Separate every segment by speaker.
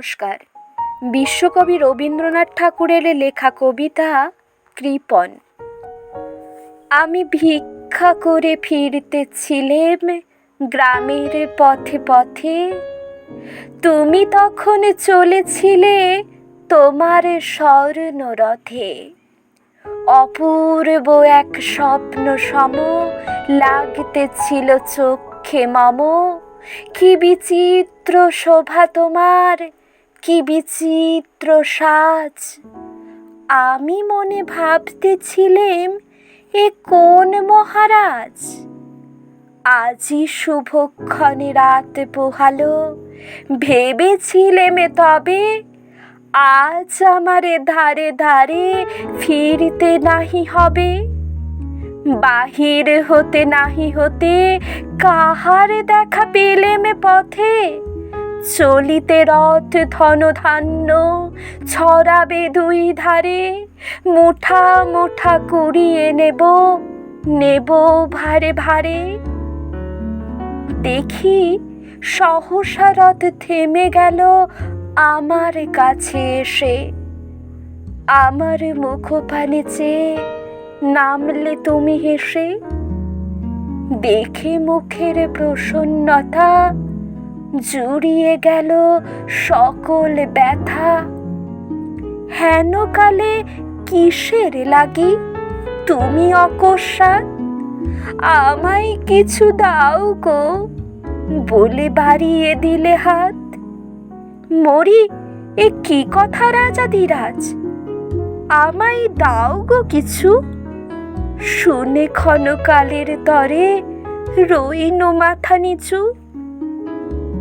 Speaker 1: নমস্কার। বিশ্বকবি রবীন্দ্রনাথ ঠাকুরের লেখা কবিতা কৃপন। আমি ভিক্ষা করে ফিরতে ফিরতেছিলেম গ্রামের পথে পথে। তুমি তখন চলেছিলে তোমার স্বর্ণরথে। অপূর্ব এক স্বপ্ন সম লাগতেছিল চোখে মম। কি বিচিত্র শোভা তোমার কি বিচিত্র সাজ। আমি মনে ভাবতেছিলেম, এ কোন মহারাজ? আজি শুভক্ষণে রাত পোহালো, ভেবেছিলেম তবে, আজ আমারে ধারে ধারে ফিরতে নাহি হবে। বাহির হতে নাহি হতে কাহার দেখা পেলেম পথে? চলিতে রথ ধন ধান্য ছড়াবে দুই ধারে, মুঠা মুঠা কুড়িয়ে নেব নেব ভারে ভারে। দেখি সহসা রথ থেমে গেল আমার কাছে এসে। আমার মুখ পানে চেয়ে নামলে তুমি হেসে। দেখে মুখের প্রসন্নতা জুড়িয়ে গেল সকল ব্যথা। হেন কালে কিসের লাগি? তুমি অকস্মাৎ? আমায় কিছু দাও গো, বলে বাড়িয়ে দিলে হাত। মরি, এ কি কথা রাজা ধীরাজ আমায় দাও গো কিছু। শুনে ক্ষণকালের তরে রইন মাথা নিচু।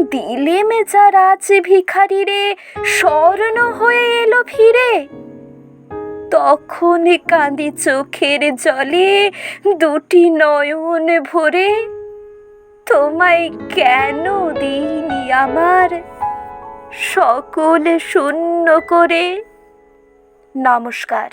Speaker 1: দিলে মেজা রাজ ভিখারি রে স্বর্ণ হয়ে এলো ফিরে। তখন কাঁদি চোখের জলে দুটি নয়ন ভরে, তোমায় কেন দিইনি আমার সকল শূন্য করে? নমস্কার।